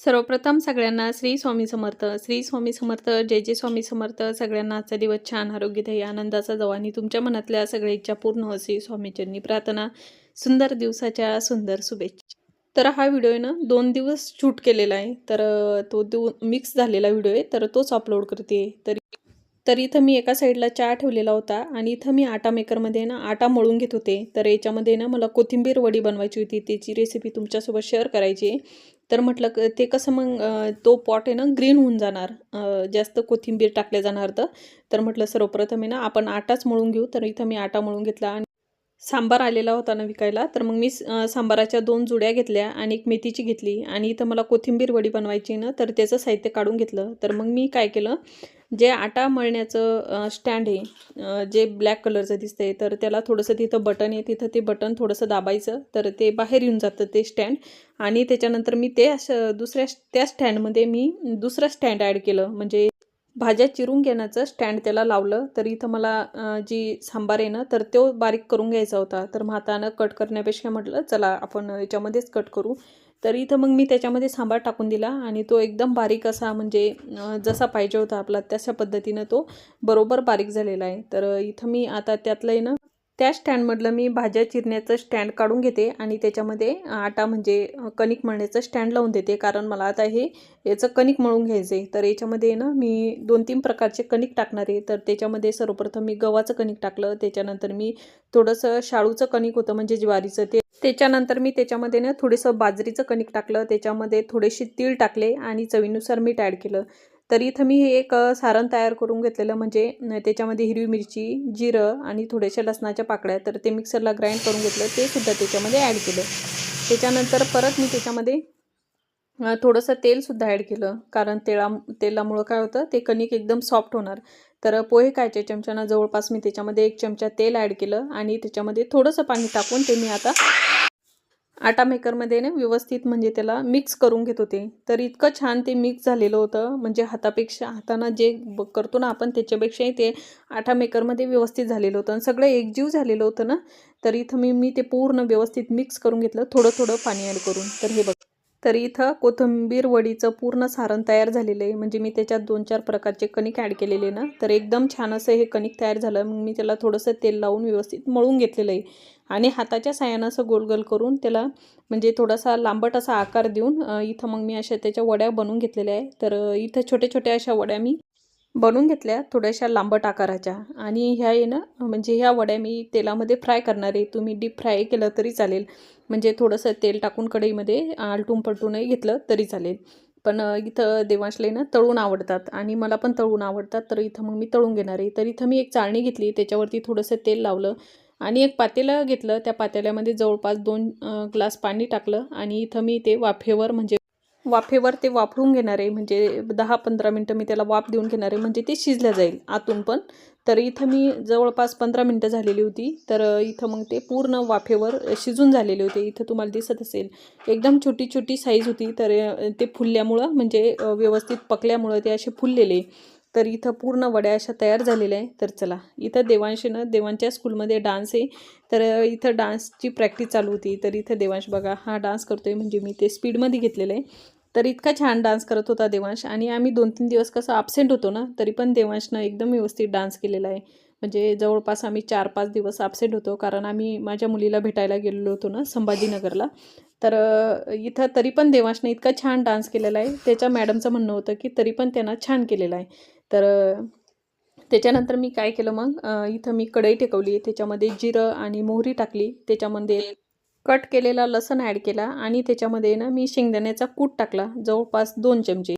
सर्वप्रथम सगळ्यांना श्री स्वामी समर्थ श्री स्वामी समर्थ जय जय स्वामी समर्थ. सगळ्यांना आजचा दिवस छान आरोग्यदायी आनंदाचा जावा आणि तुमच्या मनातल्या सगळ्या इच्छा पूर्ण हो श्री स्वामीचरणी प्रार्थना. सुंदर दिवसाच्या सुंदर शुभेच्छा. तर हा व्हिडिओ आहे ना दोन दिवस शूट केलेला आहे. तर तो दो मिक्स झालेला व्हिडिओ आहे. तर तोच अपलोड करते. तर तर इथं मी एका साईडला चहा ठेवलेला होता आणि इथं मी आटा मेकरमध्ये ना आटा मळून घेत होते. तर याच्यामध्ये ना मला कोथिंबीर वडी बनवायची होती. त्याची रेसिपी तुमच्यासोबत शेअर करायची आहे. तर म्हटलं क- ते कसं मग तो पॉट आहे ना ग्रीन होऊन जाणार. जास्त कोथिंबीर टाकल्या जाणार तर म्हटलं सर्वप्रथम आहे ना आपण आटाच मळून घेऊ. तर इथं मी आटा मळून घेतला आणि सांबार आलेला होता ना विकायला तर मग मी सांबाराच्या दोन जुड्या घेतल्या आणि एक मेथीची घेतली. आणि इथं मला कोथिंबीर वडी बनवायची ना तर त्याचं साहित्य काढून घेतलं. तर मग मी काय केलं जे आटा मळण्याचं स्टँड आहे जे ब्लॅक कलरचं दिसतंय तर त्याला थोडंसं तिथं बटन आहे तिथं ते बटन थोडंसं दाबायचं तर ते बाहेर येऊन जातं ते स्टँड आणि त्याच्यानंतर मी ते दुसऱ्या त्या स्टँडमध्ये मी दुसरं स्टँड ॲड केलं. म्हणजे भाज्या चिरून घेण्याचं स्टँड त्याला लावलं. तर इथं मला जी सांबार आहे ना तर तो बारीक करून घ्यायचा होता. तर मग हातानं कट करण्यापेक्षा म्हटलं चला आपण याच्यामध्येच कट करू. तर इथं मग मी त्याच्यामध्ये सांबार टाकून दिला आणि तो एकदम बारीक असा म्हणजे जसा पाहिजे होता आपला तशा पद्धतीनं तो बरोबर बारीक झालेला आहे. तर इथं मी आता त्यातलं आहे ना त्या स्टँडमधलं मी भाज्या चिरण्याचं स्टँड काढून घेते आणि त्याच्यामध्ये आटा म्हणजे कणिक मळण्याचं स्टँड लावून देते. कारण मला आता हे याचं कणिक मळून घ्यायचं आहे. तर याच्यामध्ये ना मी दोन तीन प्रकारचे कणिक टाकणार आहे. तर त्याच्यामध्ये सर्वप्रथम मी गव्हाचं कणिक टाकलं. त्याच्यानंतर मी थोडंसं शाळूचं कणिक होतं म्हणजे ज्वारीचं ते. त्याच्यानंतर मी त्याच्यामध्ये ना थोडंसं बाजरीचं कणिक टाकलं. त्याच्यामध्ये थोडेसे तीळ टाकले आणि चवीनुसार मीठ ॲड केलं. तर इथं मी हे एक सारण तयार करून घेतलेलं म्हणजे त्याच्यामध्ये हिरवी मिरची जिरं आणि थोड्याशा लसणाच्या पाकळ्या तर ते मिक्सरला ग्राइंड करून घेतलं ते सुद्धा त्याच्यामध्ये ॲड केलं. त्याच्यानंतर परत मी त्याच्यामध्ये थोडंसं तेलसुद्धा ॲड केलं कारण तेळा तेलामुळं काय होतं ते कणिक एकदम सॉफ्ट होणार. तर पोहे खायच्या चमच्यानं जवळपास मी त्याच्यामध्ये एक चमचा तेल ॲड केलं आणि त्याच्यामध्ये थोडंसं पाणी टाकून ते मी आता आटा मेकरमध्ये ना व्यवस्थित म्हणजे त्याला मिक्स करून घेत होते. तर इतकं छान ते मिक्स झालेलं होतं. म्हणजे हातापेक्षा हातानं जे करतो ना आपण त्याच्यापेक्षाही ते आटा मेकरमध्ये व्यवस्थित झालेलं होतं. आणि सगळं एकजीव झालेलं होतं ना तर इथं मी मी ते पूर्ण व्यवस्थित मिक्स करून घेतलं. थोडं थोडं पाणी ॲड करून. तर हे बघ. तर इथं कोथिंबीर वडीचं पूर्ण सारण तयार झालेलं आहे. म्हणजे मी त्याच्यात दोन चार प्रकारचे कणिक ॲड केलेले ना तर एकदम छान असं हे कणिक तयार झालं. मग मी त्याला थोडंसं तेल लावून व्यवस्थित मळून घेतलेलं आहे. आणि हाताच्या सायानं असं गोल गोल करून त्याला म्हणजे थोडासा लांबट असा आकार देऊन इथं मग मी अशा त्याच्या वड्या बनवून घेतलेल्या आहे. तर इथं छोट्या छोट्या अशा वड्या मी बनवून घेतल्या थोड्याशा लांबट आकाराच्या. आणि ह्या आहे ना म्हणजे ह्या वड्या मी तेलामध्ये फ्राय करणार आहे. तुम्ही डीप फ्राय केलं तरी चालेल. म्हणजे थोडंसं तेल टाकून कढईमध्ये आलटून पलटूनही घेतलं तरी चालेल. पण इथं देवांशले ना तळून आवडतात. आणि मला पण तळून आवडतात तर इथं मग मी तळून घेणार आहे. तर इथं मी एक चाळणी घेतली त्याच्यावरती थोडंसं तेल लावलं. आणि एक पातेलं घेतलं. त्या पातेल्यामध्ये जवळपास दोन ग्लास पाणी टाकलं. आणि इथं मी ते वाफेवर म्हणजे वाफेवर ते वाफळून घेणार आहे म्हणजे दहा पंधरा मिनटं मी त्याला वाफ देऊन घेणार आहे म्हणजे ते शिजलं जाईल आतून पण. तर इथं मी जवळपास पंधरा मिनटं झालेली होती. तर इथं मग ते पूर्ण वाफेवर शिजून झालेले होते. इथं तुम्हाला दिसत असेल एकदम छोटी छोटी साईज होती. तर ते फुलल्यामुळं म्हणजे व्यवस्थित पकल्यामुळं ते असे फुललेले. तर इथं पूर्ण वड्या अशा तयार झालेल्या आहे तर चला इथं देवांशीनं देवांच्या स्कूलमध्ये डान्स आहे. तर इथं डान्सची प्रॅक्टिस चालू होती. तर इथं देवांश बघा हा डान्स करतोय. म्हणजे मी ते स्पीडमध्ये घेतलेलं आहे. तर इतका छान डान्स करत होता देवांश. आणि आम्ही दोन तीन दिवस कसं ॲबसेंट होतो ना तरी पण देवांशनं एकदम व्यवस्थित डान्स केलेला आहे. म्हणजे जवळपास आम्ही चार पाच दिवस ॲबसेंट होतो कारण आम्ही माझ्या मुलीला भेटायला गेलेलो होतो ना संभाजीनगरला. तर इथं तरी पण देवांशने इतका छान डान्स केलेला आहे. त्याच्या मॅडमचं म्हणणं होतं की तरी पण त्यांना छान केलेलं आहे. तर त्याच्यानंतर मी काय केलं मग इथं मी कढई टेकवली. त्याच्यामध्ये जिरं आणि मोहरी टाकली. त्याच्यामध्ये कट केलेला लसण ॲड केला आणि त्याच्यामध्ये ना मी शेंगदाण्याचा कूट टाकला जवळपास दोन चमचे.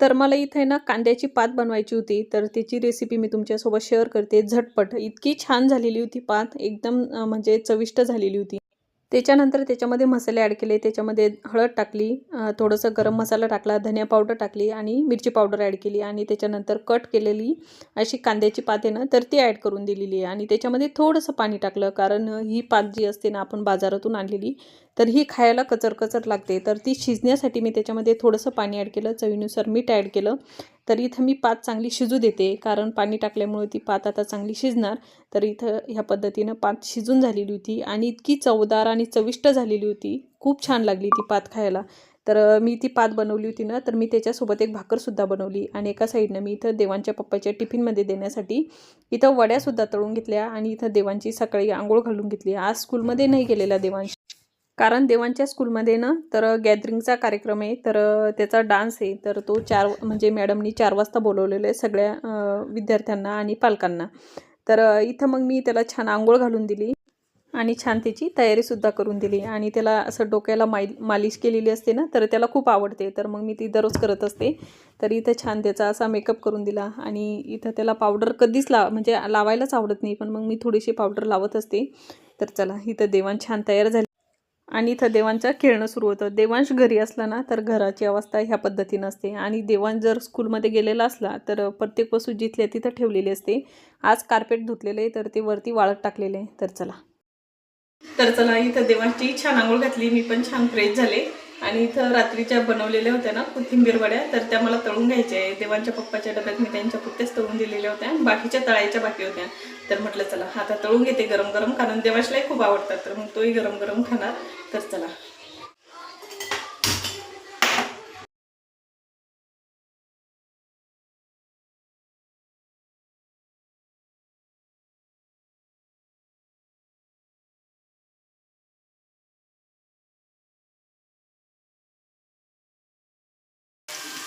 तर मला इथे ना कांद्याची पात बनवायची होती तर त्याची रेसिपी मी तुमच्यासोबत शेअर करते. झटपट. इतकी छान झालेली होती पात एकदम म्हणजे चविष्ट झालेली होती. त्याच्यानंतर त्याच्यामध्ये मसाले ॲड केले त्याच्यामध्ये हळद टाकली थोडंसं गरम मसाला टाकला धनिया पावडर टाकली आणि मिरची पावडर ॲड केली आणि त्याच्यानंतर कट केलेली अशी कांद्याची पात आहे ना तर ती ॲड करून दिलेली आहे. आणि त्याच्यामध्ये थोडंसं पाणी टाकलं कारण ही पात जी असते ना आपण बाजारातून आणलेली तर ही खायला कचर कचर लागते. तर ती शिजण्यासाठी मी त्याच्यामध्ये थोडंसं पाणी ॲड केलं चवीनुसार मीठ ॲड केलं तर इथं मी पात चांगली शिजू देते. कारण पाणी टाकल्यामुळे ती पात आता चांगली शिजणार. तर इथं ह्या पद्धतीनं पात शिजून झालेली होती आणि इतकी चवदार आणि चविष्ट झालेली होती. खूप छान लागली ती पात खायला. तर मी ती पात बनवली होती ना तर मी त्याच्यासोबत एक भाकरसुद्धा बनवली. आणि एका साईडनं मी इथं देवांच्या पप्पाच्या टिफिनमध्ये देण्यासाठी इथं वड्यासुद्धा तळून घेतल्या आणि इथं देवांची सकाळी आंघोळ घालून घेतली. आज स्कूलमध्ये नाही गेलेला देवांश. कारण देवांच्या स्कूलमध्ये ना तर गॅदरिंगचा कार्यक्रम आहे तर त्याचा डान्स आहे तर तो चार म्हणजे मॅडमनी चार वाजता बोलवलेलं आहे सगळ्या विद्यार्थ्यांना आणि पालकांना. तर इथं मग मी त्याला छान आंघोळ घालून दिली आणि छान त्याची तयारीसुद्धा करून दिली. आणि त्याला असं डोक्याला माय मालिश केलेली असते ना तर त्याला खूप आवडते. तर मग मी ती दररोज करत असते. तर इथं छान त्याचा असा मेकअप करून दिला आणि इथं त्याला पावडर कधीच ला म्हणजे लावायलाच आवडत नाही पण मग मी थोडीशी पावडर लावत असते. तर चला इथं देवान छान तयार झाली. आणि इथं देवांचं खेळणं सुरू होतं. देवांश घरी असला ना तर घराची अवस्था ह्या पद्धतीनं असते. आणि देवांश जर स्कूलमध्ये गेलेला असला तर प्रत्येक वस्तू जिथल्या तिथं ठेवलेली असते. आज कार्पेट धुतलेलं आहे तर ते वरती वाळत टाकलेले आहे. तर चला. तर चला इथं देवांची छान आंघोळ घातली. मी पण छान फ्रेश झाले. आणि इथं रात्रीच्या बनवलेल्या होत्या ना कोथिंबीर वड्या तर त्या मला तळून घ्यायच्या आहे देवांच्या पप्पाच्या डब्यात मी त्यांच्या पुत्त्याच तळून दिलेल्या होत्या बाकीच्या तळायच्या बाकी होत्या. तर म्हटलं चला आता तळून घेते गरम गरम कारण देवाशलाही खूप आवडतात. तर मग तोही गरम गरम खाणार. तर चला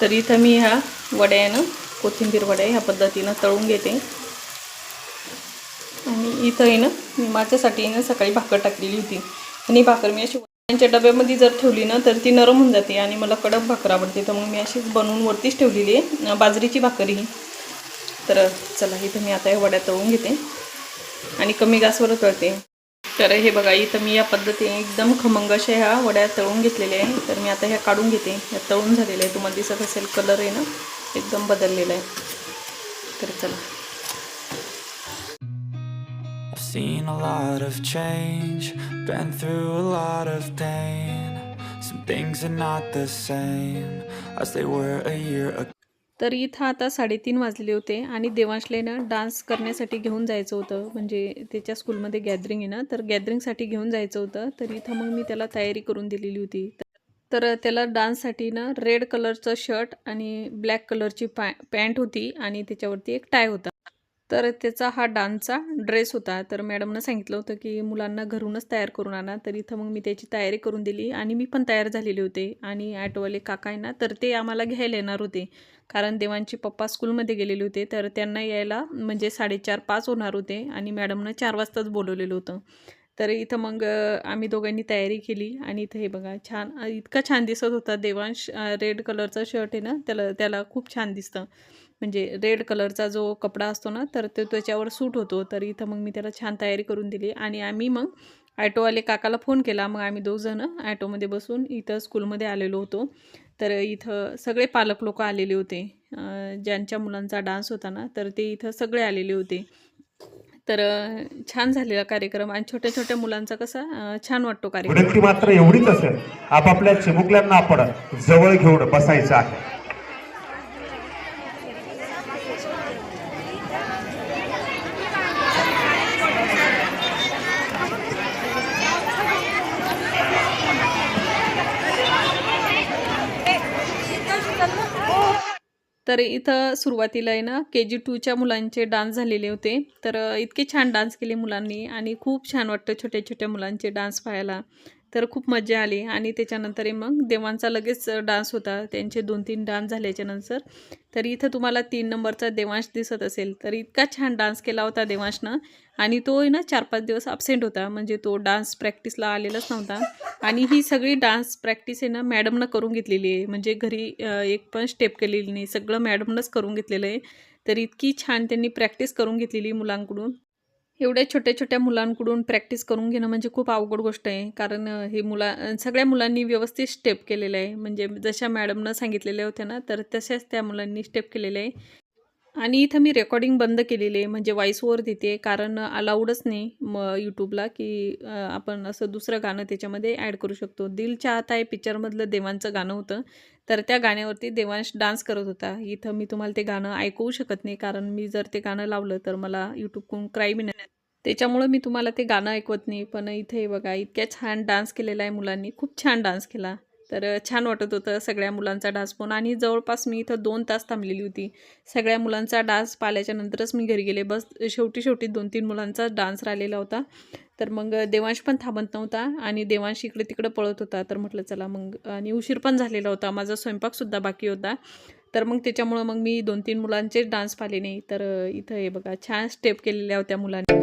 तर इथं मी ह्या वड्या आहे ना कोथिंबीर वड्या ह्या पद्धतीनं तळून घेते. आणि इथं आहे ना मी माझ्यासाठी ना सकाळी भाकर टाकलेली होती. आणि भाकर मी अशी वड्यांच्या डब्यामध्ये जर ठेवली ना तर ती नरम होऊन जाते आणि मला कडक भाकर आवडते. तर मग मी अशीच बनवून वरतीच ठेवलेली आहे बाजरीची भाकर. ही तर चला इथं मी आता ह्या वड्या तळून घेते. आणि कमी गॅसवर तळते. तर हे बघा इथं मी या पद्धतीने एकदम खमंग अशा ह्या वड्या तळून घेतलेल्या आहे तर मी आता ह्या काढून घेते. ह्या तळून झालेल्या आहे तुम्हाला दिसत असेल कलर आहे ना एकदम बदललेला आहे. तर चला. I've seen a lot of change, been through a lot of pain. Some things are not the same as they were a year ago. तर इथं आता साडेतीन वाजले होते आणि देवांशलेनं डान्स करण्यासाठी घेऊन जायचं होतं. म्हणजे त्याच्या स्कूलमध्ये गॅदरिंग आहे ना तर गॅदरिंगसाठी घेऊन जायचं होतं. तर इथं मग मी त्याला तयारी करून दिलेली होती. तर त्याला डान्ससाठी ना रेड कलरचं शर्ट आणि ब्लॅक कलरची पॅ पॅन्ट होती आणि त्याच्यावरती एक टाय होता. तर त्याचा हा डान्सचा ड्रेस होता. तर मॅडमनं सांगितलं होतं की मुलांना घरूनच तयार करून आणा. तर इथं मग मी त्याची तयारी करून दिली आणि मी पण तयार झालेले होते. आणि ॲटोवाले काका आहे ना तर ते आम्हाला घ्यायला येणार होते. कारण देवांचे पप्पा स्कूलमध्ये गेलेले होते. तर त्यांना यायला म्हणजे साडेचार पाच होणार होते. आणि मॅडमनं चार वाजताच बोलवलेलं होतं. तर इथं मग आम्ही दोघांनी तयारी केली. आणि इथं हे बघा छान इतका छान दिसत होता देवांश रेड कलरचा शर्ट आहे ना त्याला त्याला खूप छान दिसतं. म्हणजे रेड कलरचा जो कपडा असतो ना तर तो त्याच्यावर सूट होतो. तर इथं मग मी त्याला छान तयारी करून दिली. आणि आम्ही मग ॲटोवाले काकाला फोन केला. मग आम्ही दोघजणं ॲटोमध्ये बसून इथं स्कूलमध्ये आलेलो होतो. तर इथं सगळे पालक लोक आलेले होते. ज्यांच्या मुलांचा डान्स होता ना तर ते इथं सगळे आलेले होते. तर छान झालेला कार्यक्रम. आणि छोट्या छोट्या मुलांचा कसा छान वाटतो कार्यक्रम. मात्र एवढीच असेल. आपापल्या चिमुकल्यांना आपण जवळ घेऊन बसायचं आहे. तर इथं सुरुवातीला आहे ना के जी टूच्या मुलांचे डान्स झालेले होते. तर इतके छान डान्स केले मुलांनी आणि खूप छान वाटतं छोट्या छोट्या मुलांचे डान्स पाहायला. तर खूप मजा आली आणि त्याच्यानंतर मग देवांचा लगेच डान्स होता. त्यांचे दोन तीन डान्स झाल्याच्यानंतर तर इथं तुम्हाला तीन नंबरचा देवांश दिसत असेल. तर इतका छान डान्स केला होता देवांशनं आणि तो आहे ना चार पाच दिवस अब्सेंट होता. म्हणजे तो डान्स प्रॅक्टिसला आलेलाच नव्हता. आणि ही सगळी डान्स प्रॅक्टिस आहे ना मॅडमनं करून घेतलेली आहे. म्हणजे घरी एक पण स्टेप केलेली नाही. सगळं मॅडमनंच करून घेतलेलं आहे. तर इतकी छान त्यांनी प्रॅक्टिस करून घेतलेली मुलांकडून. एवढ्या छोट्या छोट्या मुलांकडून प्रॅक्टिस करून घेणं म्हणजे खूप अवघड गोष्ट आहे. कारण हे मुला सगळ्या मुलांनी व्यवस्थित स्टेप केलेलं आहे. म्हणजे जशा मॅडमनं सांगितलेल्या होत्या ना तर तशाच त्या मुलांनी स्टेप केलेले आहे. आणि इथं मी रेकॉर्डिंग बंद केलेली आहे म्हणजे व्हॉइस ओवर देते कारण अलाउडच नाही मग यूट्यूबला की आपण असं दुसरं गाणं त्याच्यामध्ये ॲड करू शकतो. दिल चाहता आहे पिक्चरमधलं देवांचं गाणं होतं तर त्या गाण्यावरती देवांश डान्स करत होता. इथं मी तुम्हाला ते गाणं ऐकवू शकत नाही कारण मी जर ते गाणं लावलं तर मला यूट्यूबकडून क्राईम येणार त्याच्यामुळं मी तुम्हाला ते गाणं ऐकवत नाही पण इथे बघा इतक्या छान डान्स केलेला आहे मुलांनी खूप छान डान्स केला. तर छान वाटत होतं सगळ्या मुलांचा डान्स पण आणि जवळपास मी इथं दोन तास थांबलेली होती. सगळ्या मुलांचा डान्स पाल्याच्यानंतरच मी घरी गेले. बस शेवटी शेवटी दोन तीन मुलांचा डान्स राहिलेला होता. तर मग देवांश पण थांबत नव्हता आणि देवांश इकडे तिकडे पळत होता. तर म्हटलं चला मग आणि उशीर पण झालेला होता. माझा स्वयंपाकसुद्धा बाकी होता. तर मग त्याच्यामुळं मग मी दोन तीन मुलांचे डान्स पाहिले नाही. तर इथं हे बघा छान स्टेप केलेल्या होत्या मुलांनी.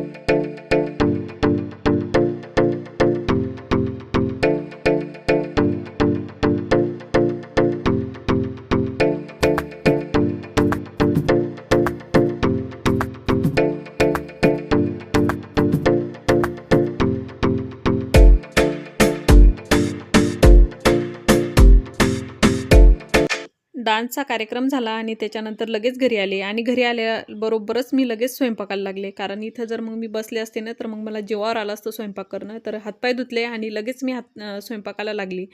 डान्सचा कार्यक्रम झाला आणि त्याच्यानंतर लगेच घरी आले. आणि घरी आल्याबरोबरच मी लगेच स्वयंपाकाला लागले. कारण इथं जर मग मी बसले असते ना तर मग मला जेवावर आलं असतं स्वयंपाक करणं. तर हातपाय धुतले आणि लगेच मी हात स्वयंपाकाला लागली.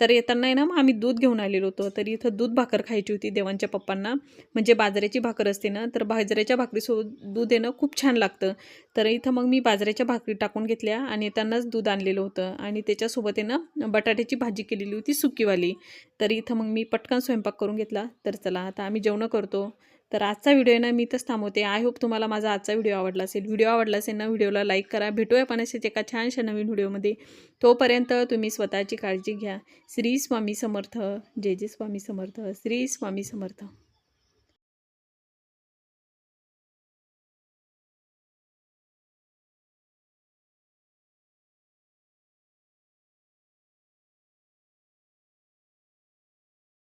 तर येताना आहे ना मग आम्ही दूध घेऊन आलेलो होतो. तर इथं दूध भाकर खायची होती देवांच्या पप्पांना. म्हणजे बाजऱ्याची भाकर असते ना तर बाजऱ्याच्या भाकरीसोबत दूध येणं खूप छान लागतं. तर इथं मग मी बाजऱ्याच्या भाकरी टाकून घेतल्या आणि येतानाच दूध आणलेलं होतं. आणि त्याच्यासोबत आहे ना बटाट्याची भाजी केलेली होती सुकीवाली. तर इथं मग मी पटकन स्वयंपाक करून घेतला. तर चला आता आम्ही जेवणं करतो. तर आजचा व्हिडिओ ना मी इथंच थांबवते. आय होप तुम्हाला माझा आजचा व्हिडिओ आवडला असेल. व्हिडिओ आवडला असेल ना व्हिडिओला लाईक करा. भेटूया पण असेच एका छानशा नवीन व्हिडिओमध्ये तोपर्यंत तुम्ही स्वतःची काळजी घ्या. श्री स्वामी समर्थ. जय जय स्वामी समर्थ. श्री स्वामी समर्थ.